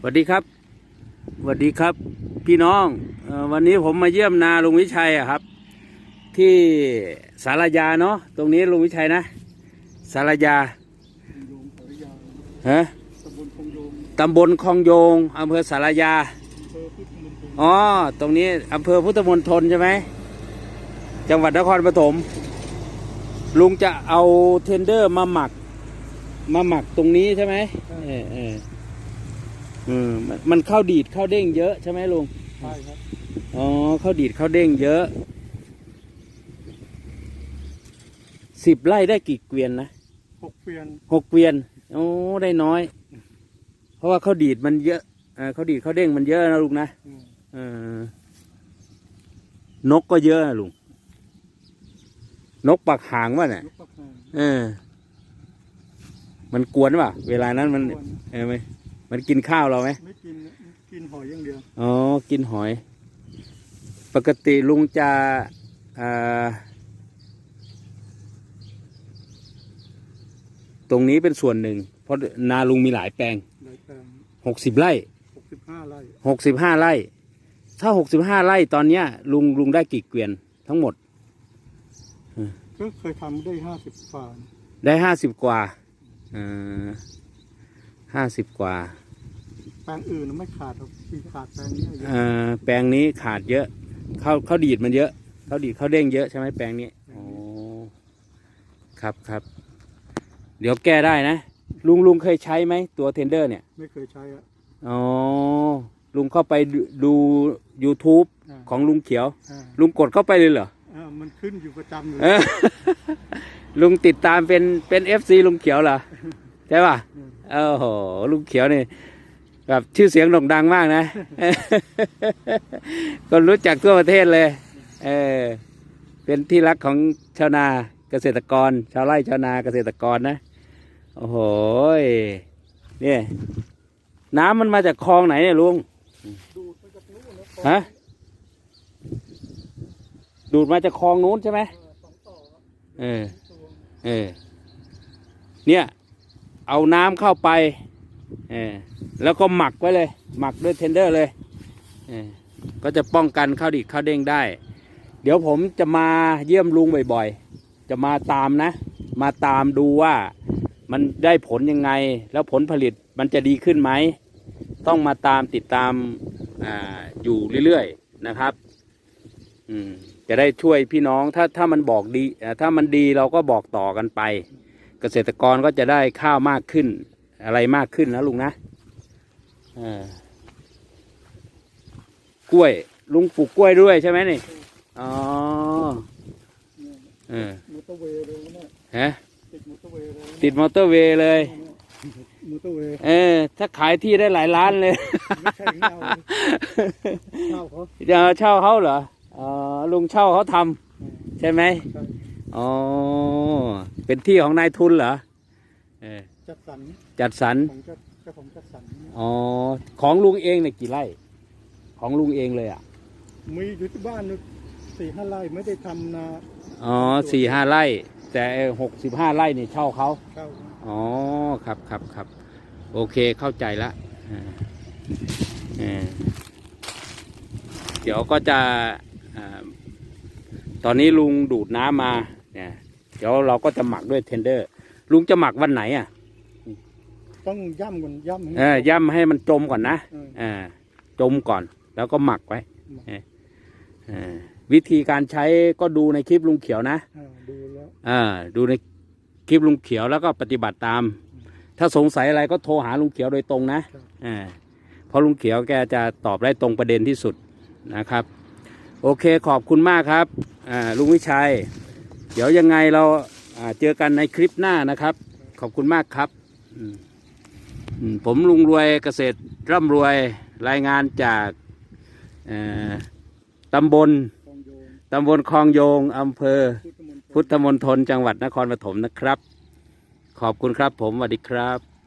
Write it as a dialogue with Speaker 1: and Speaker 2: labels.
Speaker 1: สวัสดีครับสวัสดีครับ พี่น้องเออวันนี้ผมมาเยี่ยมนาลุงวิชัยอะครับ ที่สารยาเนาะตรงนี้ลุงวิชัยนะสารยา
Speaker 2: โยมสารยา
Speaker 1: ฮะ
Speaker 2: ตำบลคลองโยม
Speaker 1: ตำบลคลองโยงอำเภอสารยา
Speaker 2: อำเภอพุทธมณฑล
Speaker 1: อ๋อตรงนี้อำเภอพุทธมณฑลใช่ไหมจังหวัดนครปฐมลุงจะเอาเทนเดอร์มาหมัก มาหมักตรงนี้ใช่ไหมเออ เอออืมมันมันเข้าดีดเข้าเด้งเยอะใช่ไหมลุง
Speaker 2: ใช่ครับ
Speaker 1: อ๋อข้าวดีดข้าวเด้งเยอะสิบไร่ได้กี่เกวียนนะ
Speaker 2: หกเปลี่ยน
Speaker 1: หกเกวียนโอ้ได้น้อย เพราะว่าข้าวดีดมันเยอะเออข้าวดีดข้าวเด้งมันเยอะนะลุงนะ
Speaker 2: อืม
Speaker 1: เออนกก็เยอะนะลุงนกปักหางวะเนี่ย
Speaker 2: ยกประคาง
Speaker 1: เออ มันกวนป่ะ เวลานั้นมัน
Speaker 2: ส่วน
Speaker 1: เออไหม มันกินข้าวเราไหม
Speaker 2: ไม่กินกินหอยอย่างเดียว
Speaker 1: อ๋อกินหอย ปกติลุงจะอ่าตรงนี้เป็นส่วนหนึ่ง เพราะนาลุงมีหลายแปลง
Speaker 2: หลายแปลง
Speaker 1: หกสิบไร่
Speaker 2: หกสิบห้าไร่
Speaker 1: หกสิบห้าไร่ ถ้าหกสิบห้าไร่ตอนเนี้ย ลุงลุงได้กี่เกวียนทั้งหมด
Speaker 2: ก็เคยทำได้ห้าสิบฝาน
Speaker 1: ได้ห้าสิบกว่า ห้าสิบกว่า
Speaker 2: แปลงอื่นน่ะไม่ขาดหรอกมีขาดแปลงนี้เยอะ
Speaker 1: เอ่อแปลงนี้ขาดเยอะข้าวข้าวดีดมันเยอะข้าวดีดข้าวเด้งเยอะใช่ไหมแปลงนี้โอ้ครับครับ เดี๋ยวแก้ได้นะ ลุงลุงเคยใช้ไหมตัวเทนเดอร์เนี่ย
Speaker 2: ไม่เคยใช้อะ
Speaker 1: อ๋อ ลุงเข้าไปดูดู YouTube
Speaker 2: อ่า
Speaker 1: ของลุงเขียว
Speaker 2: อ่า
Speaker 1: ลุงกดเข้าไปเลยเหรอ
Speaker 2: อ่ามันขึ้นอยู่ประจำเลย
Speaker 1: เออ ลุงติดตามเป็นเป็นเอฟซีลุงเขียวเหรอ ใช่ป่ะ โอ้โหลุงเขียวนี่แบบชื่อเสียงโด่งดังมากนะคนรู้จักทั่วประเทศเลย เออ เป็นที่รักของชาวนาเกษตรกร ชาวไร่ชาวนาเกษตรกรนะ โอ้โหยเนี่ยน้ำมันมาจากคลองไหนเนี่ยลุงฮะดูดมาจากคลองนู้นใช่ไหมเออ เออ เนี่ย เอาน้ำเข้าไปแล้วก็หมักไว้เลย หมักด้วยเทนเดอร์เลยก็จะป้องกันข้าวดิบข้าวเด้งได้ เดี๋ยวผมจะมาเยี่ยมลุงบ่อยๆ จะมาตามนะ มาตามดูว่ามันได้ผลยังไง แล้วผลผลิตมันจะดีขึ้นไหม ต้องมาตามติดตามออยู่เรื่อยๆนะครับจะได้ช่วยพี่น้องถ้าถ้ามันบอกดีถ้ามันดีเราก็บอกต่อกันไป เกษตรกรก็จะได้ข้าวมากขึ้น อะไรมากขึ้นนะลุงนะเออกล้วย ลุงปลูกกล้วยด้วยใช่ไหมนี่อ๋อ
Speaker 2: เนี่ย
Speaker 1: เออ
Speaker 2: มอเตอร์เวย์เลยนะ
Speaker 1: ฮะ
Speaker 2: ติดมอเตอร์เวย์เลยนะ
Speaker 1: ติดมอเตอร์เวย์เลย
Speaker 2: มอเตอร์เวย์
Speaker 1: เออ ถ้าขายที่ได้หลายล้านเลย
Speaker 2: ไม่ใช่ของเราเช่าเขา
Speaker 1: จะเช่าเขาเหรออ๋อลุงเช่าเขาทำใช่ไหม
Speaker 2: ใช่
Speaker 1: อ๋อ เป็นที่ของนายทุนเหรอเออ
Speaker 2: จัดสรร
Speaker 1: จัดสรร
Speaker 2: ของเจ้าเจ้าของจัดสรรเนี่ย
Speaker 1: อ๋อ ของลุงเองเนี่ยกี่ไร่ ของลุงเองเลยอะ
Speaker 2: มีอยู่ที่บ้านนึกสี่ห้าไร่ไม่ได้ทำนา
Speaker 1: อ๋อสี่ห้าไร่ แต่หกสิบห้าไร่นี่เช่าเขา
Speaker 2: เช่า
Speaker 1: อ๋อ ครับครับครับ โอเคเข้าใจละอ่าอ่าเดี๋ยวก็จะอ่าตอนนี้ลุงดูดน้ำมา เนี่ยเดี๋ยวเราก็จะหมักด้วยเทนเดอร์ ลุงจะหมักวันไหนอะ
Speaker 2: ต้องย่ำก่อนย่ำให้
Speaker 1: เออ ย่ำให้มันจมก่อนนะ
Speaker 2: เออ
Speaker 1: อ่าจมก่อน แล้วก็หมักไว้
Speaker 2: หมัก
Speaker 1: เออเออวิธีการใช้ก็ดูในคลิปลุงเขียวนะ
Speaker 2: อ่าดูแล้ว
Speaker 1: อ่าดูในคลิปลุงเขียวแล้วก็ปฏิบัติตาม ถ้าสงสัยอะไรก็โทรหาลุงเขียวโดยตรงนะอ่าเพราะลุงเขียวแกจะตอบได้ตรงประเด็นที่สุดนะครับ โอเคขอบคุณมากครับอ่าลุงวิชัย เดี๋ยวยังไงเราเจอกันในคลิปหน้านะครับ ขอบคุณมากครับผมลุงรวยเกษตรร่ำรวยรายงานจากตำบลตำบลคลองโยงอำเภอ
Speaker 2: พุทธมณฑล
Speaker 1: พุทธมณฑลจังหวัดนครปฐมนะครับ ขอบคุณครับผมสวัสดีครับ